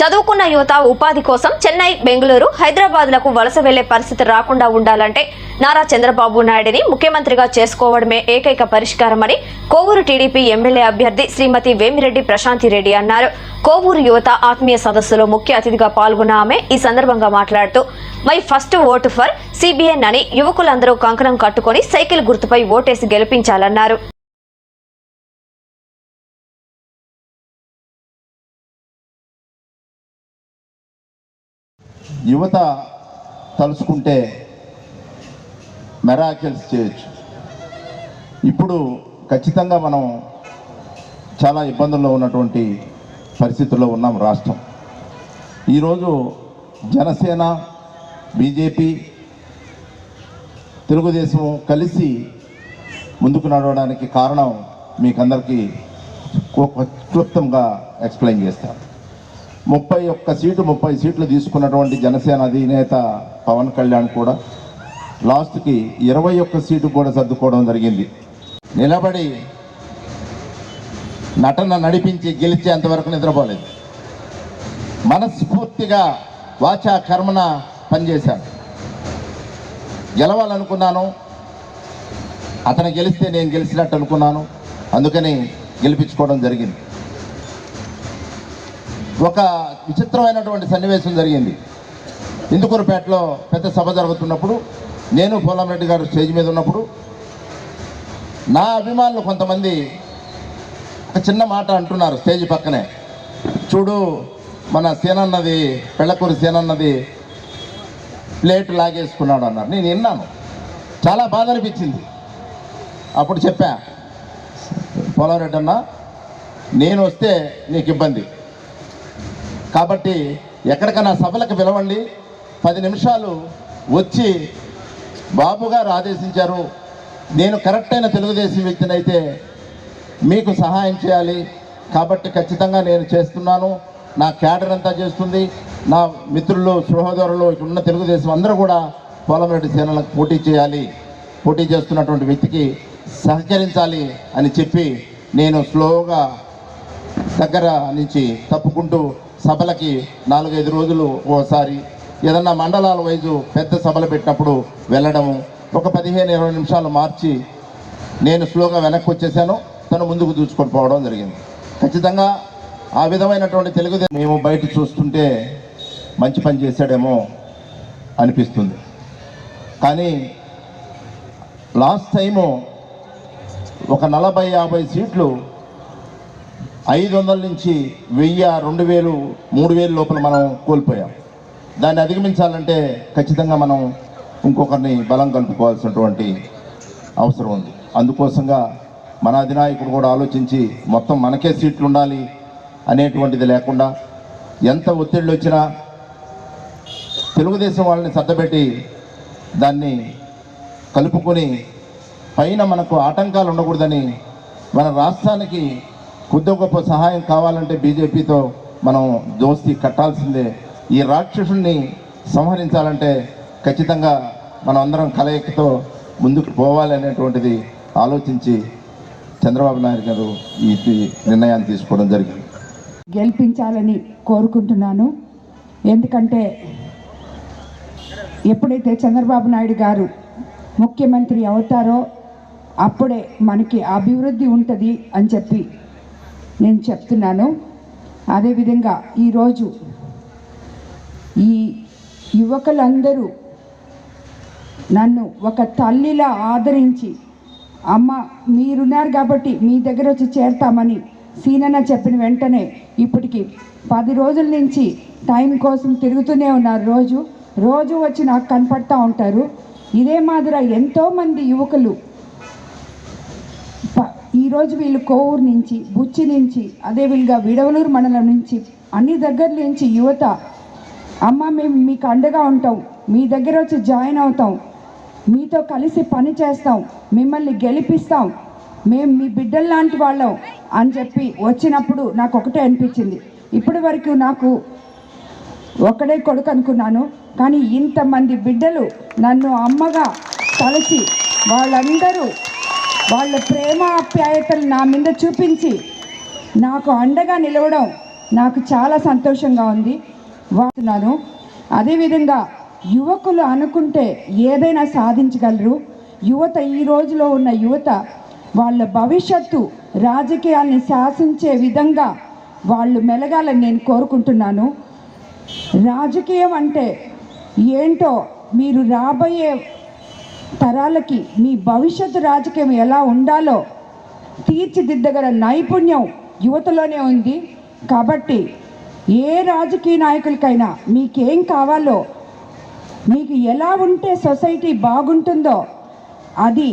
చదువుకున్న యువత ఉపాధి కోసం చెన్నై బెంగళూరు హైదరాబాద్లకు వలస వెళ్ళే పరిస్థితి రాకుండా ఉండాలంటే నారా చంద్రబాబు నాయుడిని ముఖ్యమంత్రిగా చేసుకోవడమే ఏకైక పరిష్కారమని కోవూరు టీడీపీ ఎమ్మెల్యే అభ్యర్థి శ్రీమతి వేమిరెడ్డి ప్రశాంతి రెడ్డి అన్నారు. కోవూరు యువత ఆత్మీయ సదస్సులో ముఖ్య అతిథిగా పాల్గొన్న ఆమె ఈ సందర్భంగా మాట్లాడుతూ my first vote for CBN అని యువకులందరూ కంకణం కట్టుకొని సైకిల్ గుర్తుపై ఓటేసి గెలిపించాలన్నారు. యువత తలుచుకుంటే మెరాకిల్స్ చేయొచ్చు. ఇప్పుడు ఖచ్చితంగా మనం చాలా ఇబ్బందుల్లో ఉన్నటువంటి పరిస్థితుల్లో ఉన్నాం రాష్ట్రం. ఈరోజు జనసేన బీజేపీ తెలుగుదేశం కలిసి ముందుకు నడవడానికి కారణం మీకందరికీ క్లుప్తంగా ఎక్స్ప్లెయిన్ చేస్తాను. ముప్పై ఒక్క సీటు ముప్పై సీట్లు తీసుకున్నటువంటి జనసేన అధినేత పవన్ కళ్యాణ్ కూడా లాస్ట్కి ఇరవై ఒక్క సీటు కూడా సర్దుకోవడం జరిగింది. నిలబడి నటన నడిపించి గెలిచేంతవరకు నిద్రపోలేదు. మనస్ఫూర్తిగా వాచా కర్మన పనిచేశాను గెలవాలనుకున్నాను. అతను గెలిస్తే నేను గెలిచినట్టు అనుకున్నాను. అందుకని గెలిపించుకోవడం జరిగింది. ఒక విచిత్రమైనటువంటి సన్నివేశం జరిగింది. ఇందుకూరుపేటలో పెద్ద సభ జరుగుతున్నప్పుడు నేను పోలంరెడ్డి గారు స్టేజ్ మీద ఉన్నప్పుడు నా అభిమానులు కొంతమంది ఒక చిన్న మాట అంటున్నారు స్టేజ్ పక్కనే. చూడు మన సేనన్నది పెళ్ళకూరి సేనన్నది ప్లేట్ లాగేసుకున్నాడు అన్నారు. నేను విన్నాను. చాలా బాధ అనిపించింది. అప్పుడు చెప్పా పోలారెడ్డి అన్న నేను వస్తే నీకు ఇబ్బంది. కాబట్టి ఎక్కడికైనా సభలకు పిలవండి. పది నిమిషాలు వచ్చి బాబు గారు ఆదేశించారు. నేను కరెక్ట్ అయిన తెలుగుదేశం వ్యక్తిని అయితే మీకు సహాయం చేయాలి. కాబట్టి ఖచ్చితంగా నేను చేస్తున్నాను. నా క్యాడర్ అంతా చేస్తుంది. నా మిత్రులు సహోదరులు ఇక్కడ ఉన్న తెలుగుదేశం అందరూ కూడా పోలంరెడ్డి సేనలకు పోటీ చేయాలి. పోటీ చేస్తున్నటువంటి వ్యక్తికి సహకరించాలి అని చెప్పి నేను స్లోగా దగ్గర నుంచి తప్పుకుంటూ సభలకి నాలుగైదు రోజులు ఓసారి ఏదన్నా మండలాల వైజు పెద్ద సభలు పెట్టినప్పుడు వెళ్ళడము ఒక పదిహేను ఇరవై నిమిషాలు మార్చి నేను స్లోగా వెనక్కి వచ్చేసాను తను ముందుకు దూచుకొని పోవడం జరిగింది. ఖచ్చితంగా ఆ విధమైనటువంటి తెలుగుదేశం మేము బయట చూస్తుంటే మంచి పని చేశాడేమో అనిపిస్తుంది. కానీ లాస్ట్ టైము ఒక నలభై యాభై సీట్లు ఐదు వందల నుంచి వెయ్యి రెండు వేలు మూడు వేలు లోపల మనం కోల్పోయాం. దాన్ని అధిగమించాలంటే ఖచ్చితంగా మనం ఇంకొకరిని బలం కలుపుకోవాల్సినటువంటి అవసరం ఉంది. అందుకోసంగా మన అధినాయకుడు కూడా ఆలోచించి మొత్తం మనకే సీట్లు ఉండాలి అనేటువంటిది లేకుండా ఎంత ఒత్తిళ్ళు వచ్చినా తెలుగుదేశం వాళ్ళని సర్దపెట్టి దాన్ని కలుపుకొని పైన మనకు ఆటంకాలు ఉండకూడదని మన రాష్ట్రానికి కొద్ది గొప్ప సహాయం కావాలంటే బీజేపీతో మనం దోస్తీ కట్టాల్సిందే. ఈ రాక్షసుని సంహరించాలంటే ఖచ్చితంగా మనం అందరం కలయికతో ముందుకు పోవాలనేటువంటిది ఆలోచించి చంద్రబాబు నాయుడు గారు ఈ నిర్ణయాన్ని తీసుకోవడం జరిగింది. గెలిపించాలని కోరుకుంటున్నాను. ఎందుకంటే ఎప్పుడైతే చంద్రబాబు నాయుడు గారు ముఖ్యమంత్రి అవుతారో అప్పుడే మనకి అభివృద్ధి ఉంటుంది అని చెప్పి నేను చెప్తున్నాను. అదేవిధంగా ఈరోజు ఈ యువకులందరూ నన్ను ఒక తల్లిలా ఆదరించి అమ్మ మీరున్నారు కాబట్టి మీ దగ్గర వచ్చి చేరతామని సీనన్న చెప్పిన వెంటనే ఇప్పటికి పది రోజుల నుంచి టైం కోసం తిరుగుతూనే ఉన్నారు రోజు. రోజు వచ్చి నాకు కనపడతా ఉంటారు. ఇదే మాదిర ఎంతోమంది యువకులు ఈరోజు వీళ్ళు కోవూరు నుంచి బుచ్చి నుంచి అదే వీళ్ళుగా విడవలూరు మండలం నుంచి అన్ని దగ్గర నుంచి యువత అమ్మ మేము మీకు అండగా ఉంటాం మీ దగ్గర వచ్చి జాయిన్ అవుతాం మీతో కలిసి పని చేస్తాం మిమ్మల్ని గెలిపిస్తాం మేము మీ బిడ్డల్లాంటి వాళ్ళం అని చెప్పి వచ్చినప్పుడు నాకు ఒకటే అనిపించింది. ఇప్పటి వరకు నాకు ఒక్కడే కొడుకు అనుకున్నాను. కానీ ఇంతమంది బిడ్డలు నన్ను అమ్మగా కలిసి వాళ్ళందరూ వాళ్ళ ప్రేమ ఆప్యాయతలు నా మీద చూపించి నాకు అండగా నిలవడం నాకు చాలా సంతోషంగా ఉంది. వాడుతున్నాను. అదేవిధంగా యువకులు అనుకుంటే ఏదైనా సాధించగలరు. యువత ఈ రోజులో ఉన్న యువత వాళ్ళ భవిష్యత్తు రాజకీయాల్ని శాసించే విధంగా వాళ్ళు మెలగాలని నేను కోరుకుంటున్నాను. రాజకీయం అంటే ఏంటో మీరు రాబోయే తరాలకి మీ భవిష్యత్తు రాజకీయం ఎలా ఉండాలో తీర్చిదిద్దగల నైపుణ్యం యువతలోనే ఉంది. కాబట్టి ఏ రాజకీయ నాయకులకైనా మీకేం కావాలో మీకు ఎలా ఉంటే సొసైటీ బాగుంటుందో అది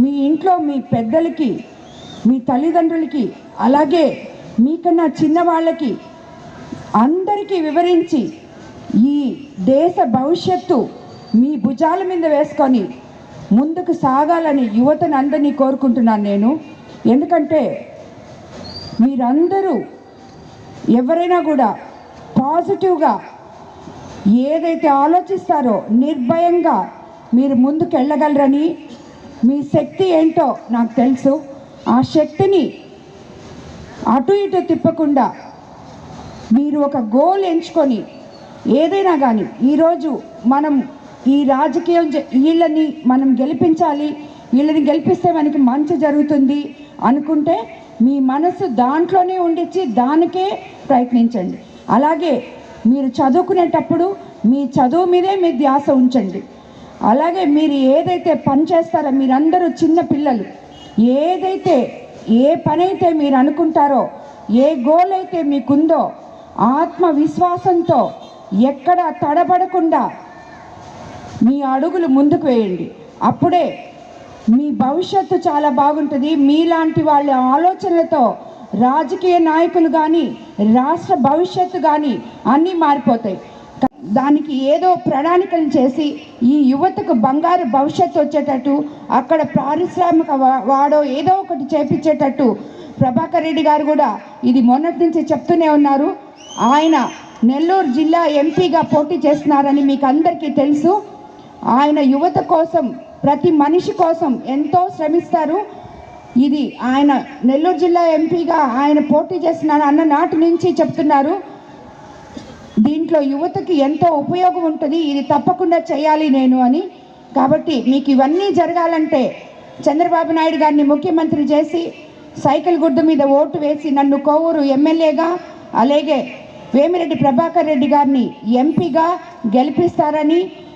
మీ ఇంట్లో మీ పెద్దలకి మీ తల్లిదండ్రులకి అలాగే మీకన్నా చిన్నవాళ్ళకి అందరికీ వివరించి ఈ దేశ భవిష్యత్తు మీ భుజాల మీద వేసుకొని ముందుకు సాగాలని యువతను అందరినీ కోరుకుంటున్నాను నేను. ఎందుకంటే మీరందరూ ఎవరైనా కూడా పాజిటివ్గా ఏదైతే ఆలోచిస్తారో నిర్భయంగా మీరు ముందుకు వెళ్ళగలరని మీ శక్తి ఏంటో నాకు తెలుసు. ఆ శక్తిని అటు ఇటు తిప్పకుండా మీరు ఒక గోల్ ఎంచుకొని ఏదైనా కానీ ఈరోజు మనం ఈ రాజకీయం వీళ్ళని మనం గెలిపించాలి వీళ్ళని గెలిపిస్తే మనకి మంచి జరుగుతుంది అనుకుంటే మీ మనసు దాంట్లోనే ఉండిచ్చి దానికే ప్రయత్నించండి. అలాగే మీరు చదువుకునేటప్పుడు మీ చదువు మీదే మీ ధ్యాస ఉంచండి. అలాగే మీరు ఏదైతే పని చేస్తారో మీరందరూ చిన్న పిల్లలు ఏదైతే ఏ పని అయితే మీరు అనుకుంటారో ఏ గోల్ అయితే మీకుందో ఆత్మవిశ్వాసంతో ఎక్కడ తడబడకుండా మీ అడుగులు ముందుకు వేయండి. అప్పుడే మీ భవిష్యత్తు చాలా బాగుంటుంది. మీలాంటి వాళ్ళ ఆలోచనలతో రాజకీయ నాయకులు కానీ రాష్ట్ర భవిష్యత్తు కానీ అన్నీ మారిపోతాయి. దానికి ఏదో ప్రణాళికలు చేసి ఈ యువతకు బంగారు భవిష్యత్తు వచ్చేటట్టు అక్కడ పారిశ్రామిక వాడో ఏదో ఒకటి చేపించేటట్టు ప్రభాకర్ రెడ్డి గారు కూడా ఇది మొన్నటి నుంచి చెప్తూనే ఉన్నారు. ఆయన నెల్లూరు జిల్లా ఎంపీగా పోటీ చేస్తున్నారని మీకు అందరికీ తెలుసు. ఆయన యువత కోసం ప్రతి మనిషి కోసం ఎంతో శ్రమిస్తారు. ఇది ఆయన నెల్లూరు జిల్లా ఎంపీగా ఆయన పోటీ చేస్తున్నారు అన్న నాటి నుంచి చెప్తున్నారు. దీంట్లో యువతకి ఎంతో ఉపయోగం ఉంటుంది. ఇది తప్పకుండా చేయాలి నేను అని. కాబట్టి మీకు ఇవన్నీ జరగాలంటే చంద్రబాబు నాయుడు గారిని ముఖ్యమంత్రి చేసి సైకిల్ గుడ్డు మీద ఓటు వేసి నన్ను కోవూరు ఎమ్మెల్యేగా అలాగే వేమిరెడ్డి ప్రభాకర్ రెడ్డి గారిని ఎంపీగా గెలిపిస్తారని